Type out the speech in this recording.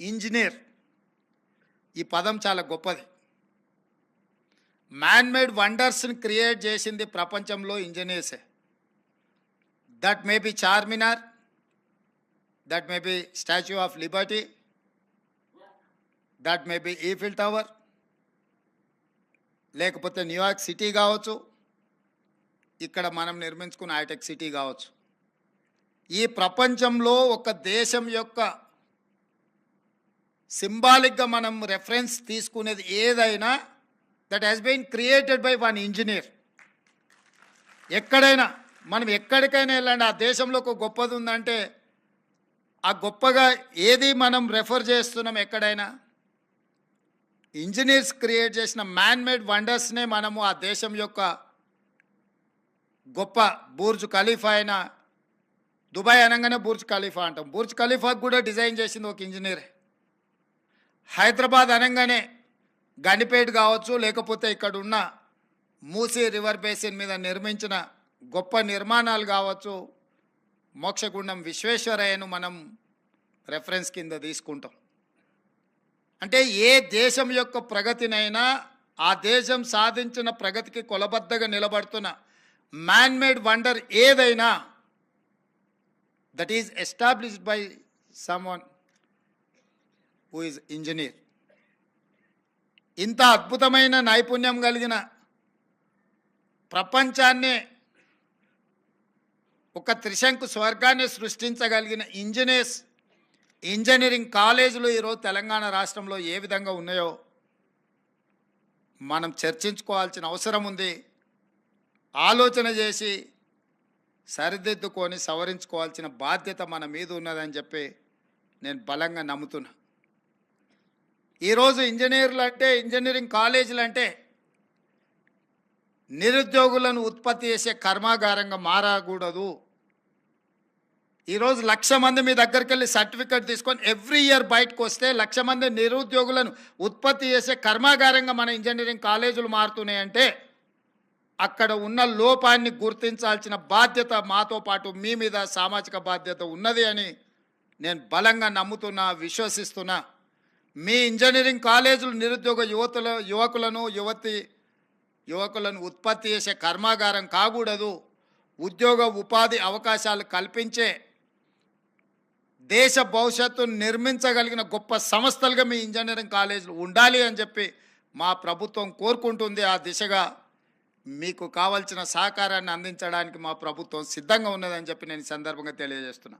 Engineer. ఈ పదం చాలా గొప్పది. మ్యాన్ మేడ్ వండర్స్ని క్రియేట్ చేసింది ప్రపంచంలో ఇంజనీర్సే that may be Charminar that may be statue of liberty that may be Eiffel tower లేకపోతే న్యూయార్క్ సిటీ కావచ్చు ఇక్కడ మనం నిర్మించుకున్న హైటెక్ సిటీ కావచ్చు. ఈ ప్రపంచంలో ఒక దేశం యొక్క సింబాలిక్గా మనం రెఫరెన్స్ తీసుకునేది ఏదైనా that has been created by one engineer ఎక్కడైనా మనం ఎక్కడికైనా వెళ్ళండి ఆ దేశంలో ఒక గొప్పది ఉందంటే ఆ గొప్పగా ఏది మనం రెఫర్ చేస్తున్నాం ఎక్కడైనా? ఇంజనీర్స్ క్రియేట్ చేసిన మ్యాన్ మేడ్ వండర్స్నే మనము ఆ దేశం యొక్క గొప్ప బూర్జ్ ఖలీఫా అయిన దుబాయ్ అనగానే బూర్జ్ ఖలీఫా అంటాం. బూర్జ్ ఖలీఫాకు కూడా డిజైన్ చేసింది ఒక ఇంజనీరే హైదరాబాద్ అనగానే గండిపేట కావచ్చు లేకపోతే ఇక్కడ ఉన్న మూసీ రివర్ బేసిన్ మీద నిర్మించిన గొప్ప నిర్మాణాలు కావచ్చు మోక్షగుండం విశ్వేశ్వరయ్యను మనం రెఫరెన్స్ కింద తీసుకుంటాం. అంటే ఏ దేశం యొక్క ప్రగతినైనా ఆ దేశం సాధించిన ప్రగతికి కొలబద్దగా నిలబడుతున్న మ్యాన్మేడ్ వండర్ ఏదైనా that is established by some one who is engineer ఇంత అద్భుతమైన నైపుణ్యం కలిగిన ప్రపంచాన్నే ఒక త్రిశంకు స్వర్గాన్ని సృష్టించగలిగిన ఇంజనీర్స్ ఇంజనీరింగ్ కాలేజీలు ఈరోజు తెలంగాణ రాష్ట్రంలో ఏ విధంగా ఉన్నాయో మనం చర్చించుకోవాల్సిన అవసరం ఉంది. ఆలోచన చేసి సరిదిద్దుకొని సవరించుకోవాల్సిన బాధ్యత మన మీద ఉన్నదని చెప్పి నేను బలంగా నమ్ముతున్నా. ఈరోజు ఇంజనీర్లు అంటే ఇంజనీరింగ్ కాలేజీలు అంటే నిరుద్యోగులను ఉత్పత్తి చేసే కర్మాగారంగా మారకూడదు. ఈరోజు లక్ష మంది మీ దగ్గరికి వెళ్ళి సర్టిఫికేట్ తీసుకొని ఎవ్రీ ఇయర్ బయటకు వస్తే లక్ష మంది నిరుద్యోగులను ఉత్పత్తి చేసే కర్మాగారంగా మన ఇంజనీరింగ్ కాలేజీలు మారుతున్నాయంటే అక్కడ ఉన్న లోపాన్ని గుర్తించాల్సిన బాధ్యత మాతో పాటు మీ మీద సామాజిక బాధ్యత ఉన్నది అని నేను బలంగా నమ్ముతున్నా విశ్వసిస్తున్నా. మీ ఇంజనీరింగ్ కాలేజీలు నిరుద్యోగ యువతుల యువకులను యువతి యువకులను ఉత్పత్తి చేసే కర్మాగారం కాకూడదు. ఉద్యోగ ఉపాధి అవకాశాలు కల్పించే దేశ భవిష్యత్తును నిర్మించగలిగిన గొప్ప సంస్థలుగా మీ ఇంజనీరింగ్ కాలేజీలు ఉండాలి అని చెప్పి మా ప్రభుత్వం కోరుకుంటుంది. ఆ దిశగా మీకు కావాల్సిన సహకారాన్ని అందించడానికి మా ప్రభుత్వం సిద్ధంగా ఉన్నదని చెప్పి నేను సందర్భంగా తెలియజేస్తున్నా.